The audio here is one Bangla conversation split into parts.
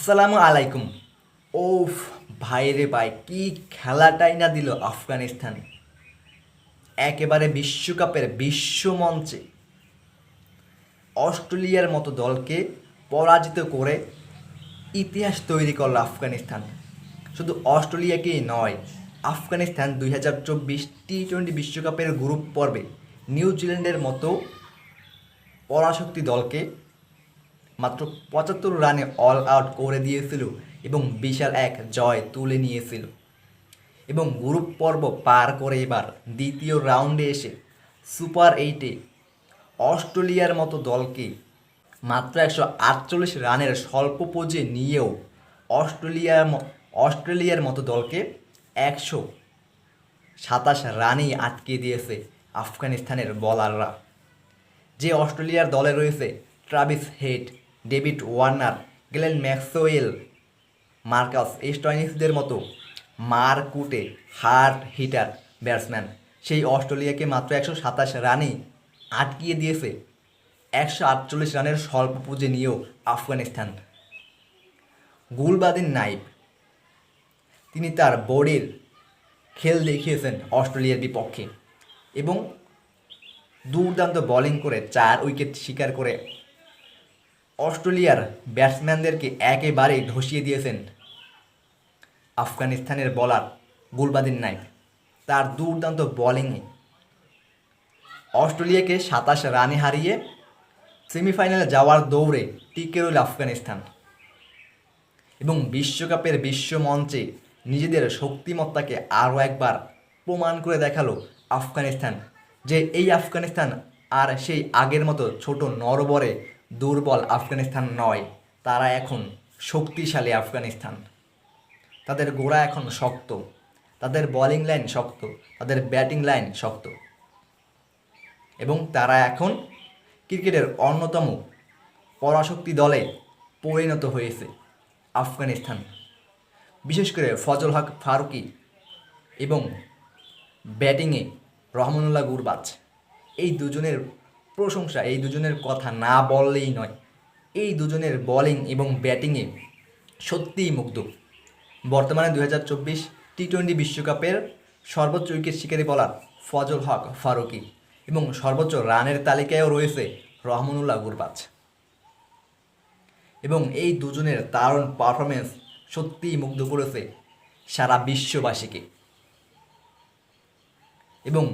আসসালামু আলাইকুম ওফ ভাই রে ভাই, কি খেলাটাই না দিল আফগানিস্তানে। একেবারে বিশ্বকাপের বিশ্বমঞ্চে অস্ট্রেলিয়ার মতো দলকে পরাজিত করে ইতিহাস তৈরি করল আফগানিস্তান। শুধু অস্ট্রেলিয়াকেই নয়, আফগানিস্তান দুই হাজার চব্বিশ টি টোয়েন্টি বিশ্বকাপের গ্রুপ পর্বে নিউজিল্যান্ডের মতো পরাশক্তি দলকে মাত্র পঁচাত্তর রানে অল আউট করে দিয়েছিল এবং বিশাল এক জয় তুলে নিয়েছিল। এবং গ্রুপ পর্ব পার করে এবার দ্বিতীয় রাউন্ডে এসে সুপার এইটে অস্ট্রেলিয়ার মতো দলকে মাত্র একশো আটচল্লিশ রানের স্বল্প পুঁজি নিয়েও অস্ট্রেলিয়ার অস্ট্রেলিয়ার মতো দলকে একশো সাতাশ রানেই আটকে দিয়েছে আফগানিস্তানের বলাররা যে অস্ট্রেলিয়ার দলে রয়েছে Travis Head David Warner, Glenn Maxwell, Marcus স্টয়নিসদের মতো মারকুটে হার্ড হিটার ব্যাটসম্যান। সেই অস্ট্রেলিয়াকে মাত্র একশো সাতাশ রানেই আটকিয়ে দিয়েছে, একশো আটচল্লিশ রানের স্বল্প পুঁজি নিয়েও আফগানিস্তান। গুলবাদিন নাইব তিনি তার বোর্ডের খেল দেখিয়েছেন অস্ট্রেলিয়ার বিপক্ষে এবং দুর্দান্ত বোলিং করে চার উইকেট শিকার করে অস্ট্রেলিয়ার ব্যাটসম্যানদেরকে একেবারেই ধসিয়ে দিয়েছেন আফগানিস্তানের বলার গুলবাদিন নাইক। তার দুর্দান্ত বোলিংয়ে অস্ট্রেলিয়াকে সাতাশ রানে হারিয়ে সেমিফাইনালে যাওয়ার দৌড়ে টিকে রইল আফগানিস্তান এবং বিশ্বকাপের বিশ্ব মঞ্চে নিজেদের শক্তিমত্তাকে আরও একবার প্রমাণ করে দেখাল আফগানিস্তান যে এই আফগানিস্তান আর সেই আগের মতো ছোট নরবরে দুর্বল আফগানিস্তান নয়, তারা এখন শক্তিশালী আফগানিস্তান। তাদের গোড়া এখন শক্ত, তাদের বোলিং লাইন শক্ত, তাদের ব্যাটিং লাইন শক্ত। এবং তারা এখন ক্রিকেটের অন্যতম পরাশক্তি দলে পরিণত হয়েছে আফগানিস্তান। বিশেষ করে ফজল হক ফারুকি এবং ব্যাটিংয়ে রহমানুল্লাহ গুরবাজ। এই দুজনের প্রশংসা এই দুজনের কথা না বললেই নয়। এই দুজনের বোলিং এবং ব্যাটিংয়ে সত্যিই মুগ্ধ। বর্তমানে দু হাজার চব্বিশ টি টোয়েন্টি বিশ্বকাপের সর্বোচ্চ উইকেট শিকারী বলার ফজল হক ফারুকি এবং সর্বোচ্চ রানের তালিকায়ও রয়েছে রহমানুল্লাহ গুরবাজ। এবং এই দুজনের দারুণ পারফরমেন্স সত্যিই মুগ্ধ করেছে সারা বিশ্ববাসীকে। এবং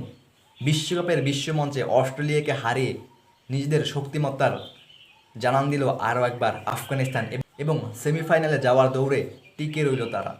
বিশ্বকাপের বিশ্বমঞ্চে অস্ট্রেলিয়াকে হারিয়ে নিজেদের শক্তিমত্তার জানান দিল আরও একবার আফগানিস্তান এবং সেমিফাইনালে যাওয়ার দৌড়ে টিকে রইল তারা।